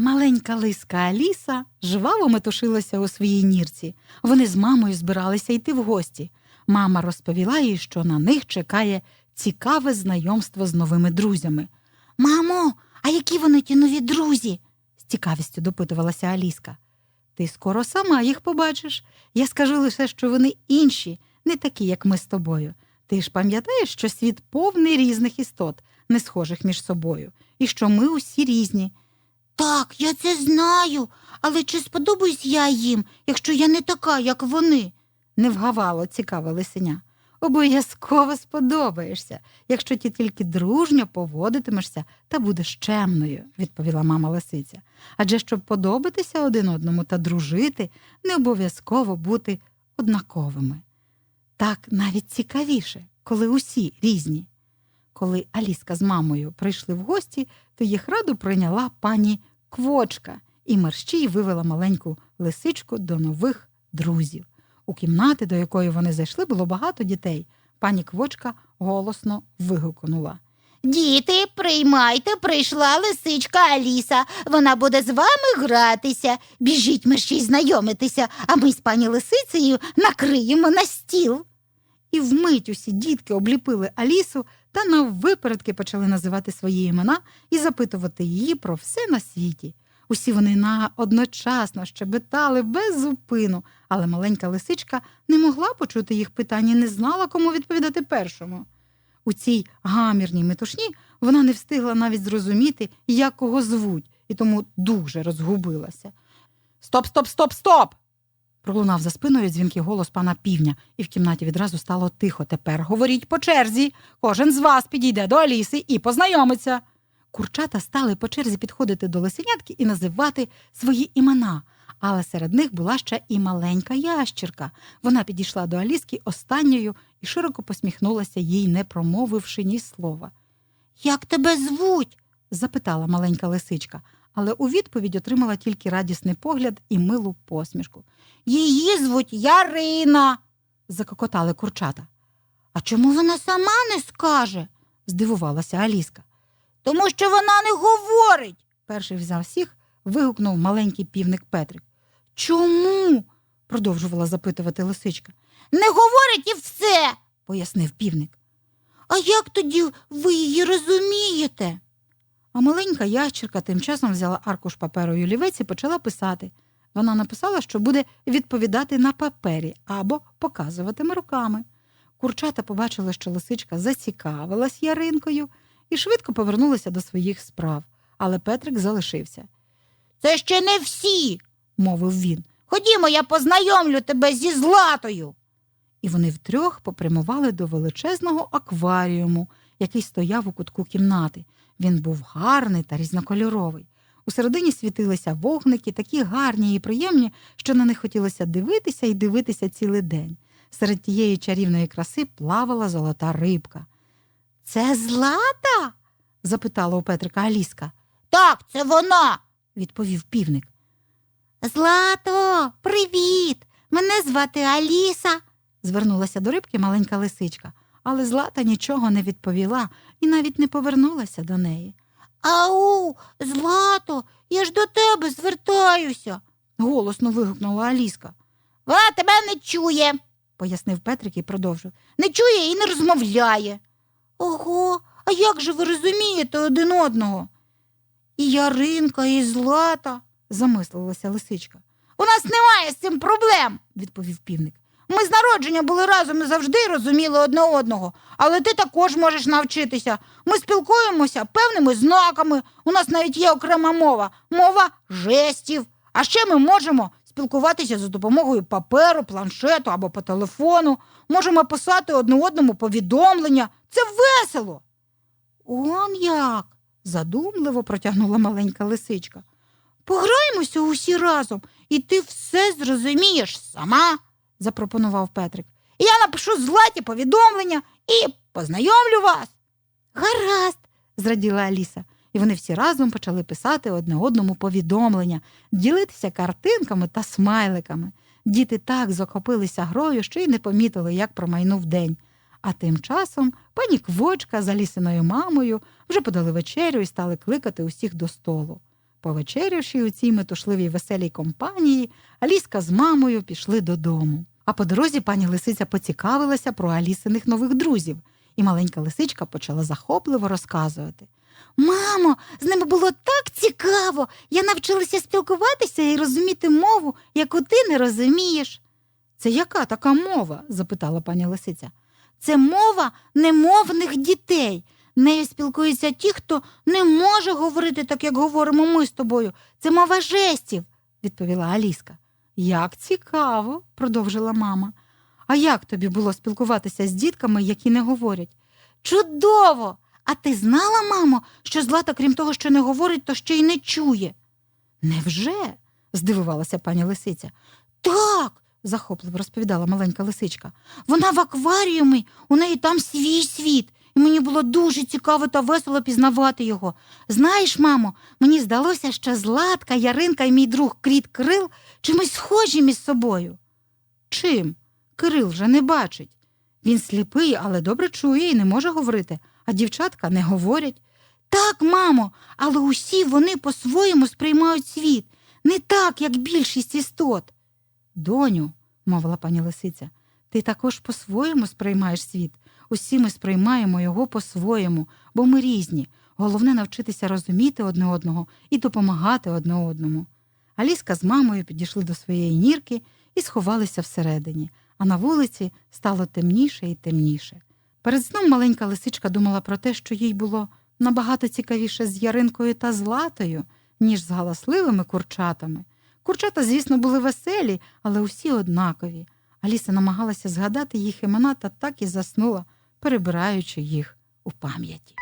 Маленька лиска Аліса жваво метушилася у своїй нірці. Вони з мамою збиралися йти в гості. Мама розповіла їй, що на них чекає цікаве знайомство з новими друзями. Мамо, а які вони ті нові друзі? з цікавістю допитувалася Аліска. Ти скоро сама їх побачиш. Я скажу лише, що вони інші, не такі, як ми з тобою. Ти ж пам'ятаєш, що світ повний різних істот, не схожих між собою, і що ми усі різні. Так, я це знаю, але чи сподобаюсь я їм, якщо я не така, як вони? не вгавало цікаве лисеня. Обов'язково сподобаєшся, якщо ти тільки дружньо поводитимешся та будеш чемною, відповіла мама лисиця. Адже щоб подобатися один одному та дружити, не обов'язково бути однаковими. Так навіть цікавіше, коли усі різні. Коли Аліска з мамою прийшли в гості, то їх раду прийняла пані Квочка і мерщій вивела маленьку лисичку до нових друзів. У кімнати, до якої вони зайшли, було багато дітей. Пані Квочка голосно вигукнула. Діти, приймайте, прийшла лисичка Аліса. Вона буде з вами гратися. Біжіть мерщій знайомитися, а ми з пані лисицею накриємо на стіл. І вмить усі дітки обліпили Алісу та наввипередки почали називати свої імена і запитувати її про все на світі. Усі вони на одночасно щебетали без зупину, але маленька лисичка не могла почути їх питання не знала, кому відповідати першому. У цій гамірній метушні вона не встигла навіть зрозуміти, як кого звуть, і тому дуже розгубилася. Стоп, стоп, стоп, стоп! Пролунав за спиною дзвінкий голос пана півня, і в кімнаті відразу стало тихо. Тепер говоріть по черзі. Кожен з вас підійде до Аліси і познайомиться. Курчата стали по черзі підходити до лисенятки і називати свої імена. Але серед них була ще і маленька ящірка. Вона підійшла до Аліски останньою і широко посміхнулася їй, не промовивши ні слова. Як тебе звуть? запитала маленька лисичка, але у відповідь отримала тільки радісний погляд і милу посмішку. Її звуть Ярина. Закокотали курчата. А чому вона сама не скаже? Здивувалася Аліска. Тому що вона не говорить. Перший взяв всіх, вигукнув маленький півник Петрик. Чому? продовжувала запитувати лисичка, Не говорить і все. пояснив півник. А як тоді ви її розумієте? А маленька ящерка тим часом взяла аркуш паперу і олівець і почала писати. Вона написала, що буде відповідати на папері або показуватиме руками. Курчата побачили, що лисичка зацікавилась яринкою і швидко повернулася до своїх справ, але Петрик залишився. Це ще не всі. Мовив він, Ходімо, я познайомлю тебе зі златою. і вони втрьох попрямували до величезного акваріуму, який стояв у кутку кімнати. Він був гарний та різнокольоровий. Усередині світилися вогники, такі гарні і приємні, що на них хотілося дивитися і дивитися цілий день. Серед тієї чарівної краси плавала золота рибка. Це злата? запитала у Петрика Аліска, Так, це вона. відповів півник. Злато, привіт! Мене звати Аліса. Звернулася до рибки маленька лисичка, але Злата нічого не відповіла і навіть не повернулася до неї. Ау, Злато, я ж до тебе звертаюся. Голосно вигукнула Аліска. Вона тебе не чує. пояснив Петрик і продовжив. Не чує і не розмовляє. Ого, а як же ви розумієте один одного? І Яринка, і Злата. замислилася лисичка. У нас немає з цим проблем. відповів півник. Ми з народження були разом і завжди розуміли одне одного, але ти також можеш навчитися. Ми спілкуємося певними знаками. У нас навіть є окрема мова мова жестів. А ще ми можемо спілкуватися за допомогою паперу, планшету або по телефону. Можемо писати одне одному повідомлення. Це весело. Он як? задумливо протягнула маленька лисичка. Пограємося усі разом, і ти все зрозумієш сама, запропонував Петрик. Я напишу златі повідомлення і познайомлю вас. Гаразд, зраділа Аліса, і вони всі разом почали писати одне одному повідомлення, ділитися картинками та смайликами. Діти так захопилися грою, що й не помітили, як промайнув день. А тим часом пані Квочка з Алісиною мамою вже подали вечерю і стали кликати усіх до столу. Повечерявши у цій метушливій веселій компанії, Аліска з мамою пішли додому. А по дорозі пані лисиця поцікавилася про Алісиних нових друзів, і маленька лисичка почала захопливо розказувати. Мамо, з ними було так цікаво. Я навчилася спілкуватися і розуміти мову, яку ти не розумієш. Це яка така мова? запитала пані лисиця. Це мова немовних дітей. Нею спілкуються ті, хто не може говорити так, як говоримо ми з тобою. Це мова жестів, відповіла Аліска. Як цікаво, продовжила мама. А як тобі було спілкуватися з дітками, які не говорять? Чудово! А ти знала, мамо, що Злата, крім того, що не говорить, то ще й не чує? Невже? здивувалася пані лисиця. Так, захопливо розповідала маленька лисичка. Вона в акваріумі, у неї там свій світ, і мені було дуже цікаво та весело пізнавати його. Знаєш, мамо, мені здалося, що Златка, Яринка і мій друг Кріт Крил чимось схожі між собою. Чим? Кирил вже не бачить. Він сліпий, але добре чує і не може говорити, а дівчатка не говорять. Так, мамо, але усі вони по-своєму сприймають світ, не так, як більшість істот. Доню, мовила пані лисиця, ти також по-своєму сприймаєш світ. Усі ми сприймаємо його по-своєму, бо ми різні. Головне навчитися розуміти одне одного і допомагати одне одному. Аліска з мамою підійшли до своєї нірки і сховалися всередині, а на вулиці стало темніше і темніше. Перед сном маленька лисичка думала про те, що їй було набагато цікавіше з Яринкою та Златою, ніж з галасливими курчатами. Курчата, звісно, були веселі, але усі однакові. Аліса намагалася згадати їх імена та так і заснула, перебираючи їх у пам'яті.